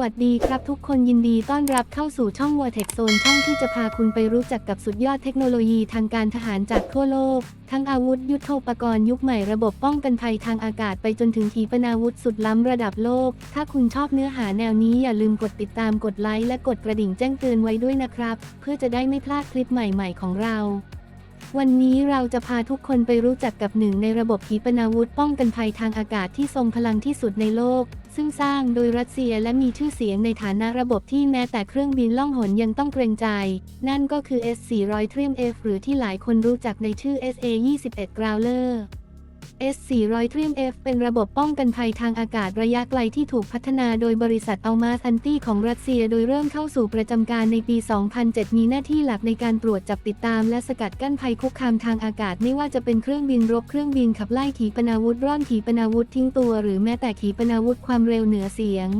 วัสดีครับทุกคนยินดีต้อนรับเข้าสู่ช่อง w a r t e c Zone ช่องที่จะพาคุณไปรู้จักกับสุดยอดเทคโนโลยีทางการทหารจากทั่วโลก ทั้งอาวุธยุทโธปกรณ์ยุคใหม่ระบบป้องกันภัยทางอากาศไปจนถึงขีปนาวุธสุดล้ำระดับโลก ถ้าคุณชอบเนื้อหาแนวนี้อย่าลืมกดติดตามกดไลค์และกดกระดิ่งแจ้งเตือนไว้ด้วยนะครับ เพื่อจะได้ไม่พลาดคลิปใหม่ ๆ ของเรา วันนี้เราจะพาทุกคนไปรู้จักกับหนึ่งในระบบขีปนาวุธป้องกันภัยทางอากาศที่ทรงพลังที่สุดในโลก ซึ่งสร้างโดยรัสเซียและมีชื่อเสียงในฐานะระบบที่แม้แต่เครื่องบินล่องหนยังต้องเกรงใจ นั่นก็คือ S400 Triumf หรือที่หลายคนรู้จักในชื่อ SA-21 Growler S400 Trim F เป็นระบบป้องกันภัยทางอากาศระยะไกลที่ถูกพัฒนาโดยบริษัทอัลมาซันตี้ของรัสเซีย โดยเริ่มเข้าสู่ประจำการในปี 2007 มีหน้าที่หลักในการตรวจจับติดตาม และสกัดกั้นภัยคุกคามทางอากาศไม่ว่าจะเป็นเครื่องบินรบเครื่องบินขับไล่ขีปนาวุธร่อนขีปนาวุธทิ้งตัว หรือแม้แต่ขีปนาวุธความเร็วเหนือเสียง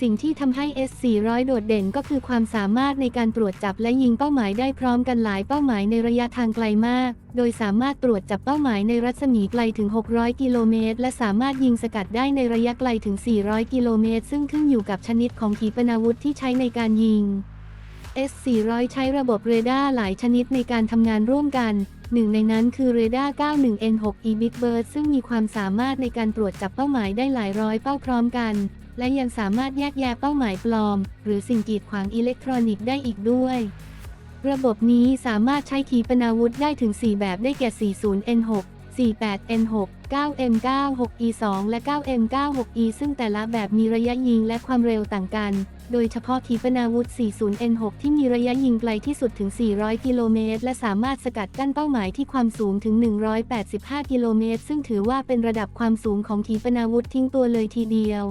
สิ่งที่ทำให้ S400 โดดเด่นก็คือความสามารถในการตรวจจับและยิงเป้าหมายได้พร้อมกันหลายเป้าหมายในระยะทางไกลมาก โดยสามารถตรวจจับเป้าหมายในรัศมีไกลถึง 600 กิโลเมตร และสามารถยิงสกัดได้ในระยะไกลถึง 400 กิโลเมตร ซึ่งขึ้นอยู่กับชนิดของขีปนาวุธที่ใช้ในการยิง S400 ใช้ระบบเรดาร์หลายชนิดในการทำงานร่วมกัน หนึ่งในนั้นคือเรดาร์ 91N6E Big Bird ซึ่งมีความสามารถในการตรวจจับเป้าหมายได้หลายร้อยเป้าพร้อมกัน และยังสามารถแยกแยะเป้าหมายปลอม หรือสิ่งกีดขวางอิเล็กทรอนิกส์ได้อีกด้วย ระบบนี้สามารถใช้ขีปนาวุธได้ถึง 4 แบบได้แก่ 40N6 48N6 9M96E2 และ 9M96E ซึ่งแต่ละแบบมีระยะยิงและความเร็วต่างกัน โดยเฉพาะขีปนาวุธ 40N6 ที่มีระยะยิงไกลที่สุดถึง 400 กิโลเมตร และสามารถสกัดกั้นเป้าหมายที่ความสูงถึง 185 กิโลเมตร ซึ่งถือว่าเป็นระดับความสูงของขีปนาวุธทิ้งตัวเลยทีเดียว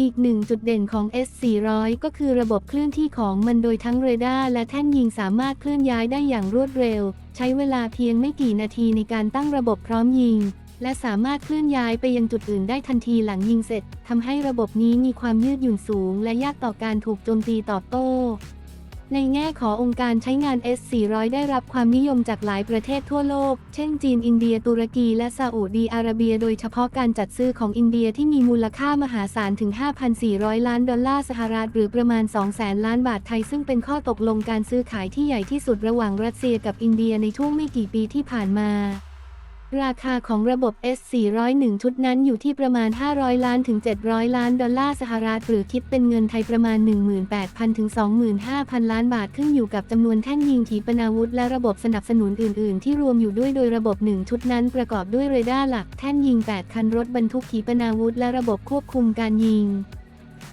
อีกหนึ่งจุดเด่นของ S400 ก็คือระบบเคลื่อนที่ของมันโดยทั้งเรดาร์และแท่นยิงสามารถเคลื่อนย้ายได้อย่างรวดเร็ว ใช้เวลาเพียงไม่กี่นาทีในการตั้งระบบพร้อมยิง และสามารถเคลื่อนย้ายไปยังจุดอื่นได้ทันทีหลังยิงเสร็จทำให้ระบบนี้มีความยืดหยุ่นสูง และยากต่อการถูกโจมตีตอบโต้ ในแง่ขององค์การใช้งาน S400 ได้รับความนิยมจากหลายประเทศทั่วโลก เช่นจีน อินเดีย ตุรกี และซาอุดีอาระเบีย โดยเฉพาะการจัดซื้อของอินเดียที่มีมูลค่ามหาศาลถึง 5,400 ล้านดอลลาร์สหรัฐหรือประมาณ 200,000 ล้านบาทไทย ซึ่งเป็นข้อตกลงการซื้อขายที่ใหญ่ที่สุดระหว่างรัสเซียกับอินเดียในช่วงไม่กี่ปีที่ผ่านมา ราคาของระบบ S401 ชุดนั้นอยู่ที่ประมาณ 500 ล้านถึง 700 ล้านดอลลาร์สหรัฐหรือคิดเป็นเงินไทยประมาณ 18,000 ถึง 25,000 ล้านบาทขึ้นอยู่กับจำนวนแท่นยิงขีปนาวุธและระบบสนับสนุนอื่น ๆ ที่รวมอยู่ด้วยโดยระบบ 1 ชุดนั้นประกอบด้วยเรดาร์หลักแท่นยิง 8 คันรถบรรทุกขีปนาวุธและระบบควบคุมการยิง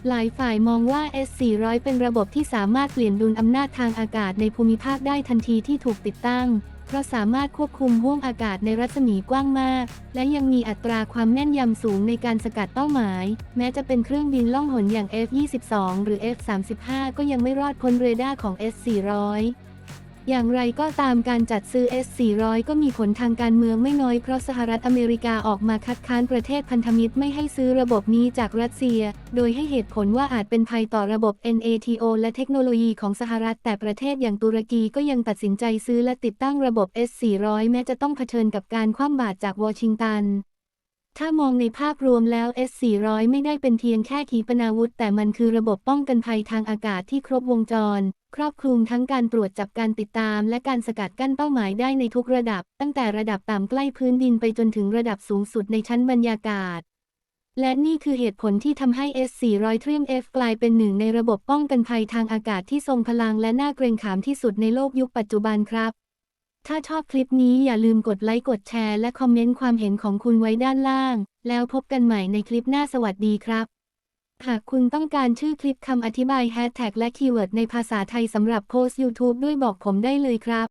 หลายฝ่ายมองว่า S400 เป็นระบบที่สามารถเปลี่ยนดุลอำนาจทางอากาศในภูมิภาคได้ทันทีที่ถูกติดตั้ง เพราะสามารถควบคุมห้วงอากาศในรัศมีกว้างมาก และยังมีอัตราความแม่นยำสูงในการสกัดเป้าหมาย แม้จะเป็นเครื่องบินล่องหนอย่าง F-22 หรือ F-35 ก็ยังไม่รอดพ้นเรดาร์ของ S400 อย่างไรก็ตามการจัดซื้อ S400 ก็มีผลทางการเมืองไม่น้อยเพราะสหรัฐอเมริกาออกมาคัดค้านประเทศพันธมิตรไม่ให้ซื้อระบบนี้จากรัสเซีย โดยให้เหตุผลว่าอาจเป็นภัยต่อระบบ NATO และเทคโนโลยีของสหรัฐแต่ประเทศอย่างตุรกีก็ยังตัดสินใจซื้อและติดตั้งระบบ S400 แม้จะต้องเผชิญกับการคว่ำบาตรจากวอชิงตัน ถ้ามองในภาพรวมแล้ว S400 ไม่ได้เป็นเพียงแค่ขีปนาวุธ แต่มันคือระบบป้องกันภัยทางอากาศที่ครบวงจร ครอบคลุมทั้งการตรวจจับการติดตาม และการสกัดกั้นเป้าหมายได้ในทุกระดับ ตั้งแต่ระดับต่ำใกล้พื้นดินไปจนถึงระดับสูงสุดในชั้นบรรยากาศ และนี่คือเหตุผลที่ทำให้ S400 Trim F กลายเป็นหนึ่งในระบบป้องกันภัยทางอากาศที่ทรงพลังและน่าเกรงขามที่สุดในโลกยุคปัจจุบันครับ ถ้าชอบคลิปนี้อย่าลืมกดไลค์กดแชร์และคอมเมนต์ความเห็นของคุณไว้ด้านล่าง แล้วพบกันใหม่ในคลิปหน้าสวัสดีครับ หากคุณต้องการชื่อคลิปคำอธิบายแฮชแท็กและคีย์เวิร์ดในภาษาไทยสำหรับโพสต์ YouTube ด้วยบอกผมได้เลยครับ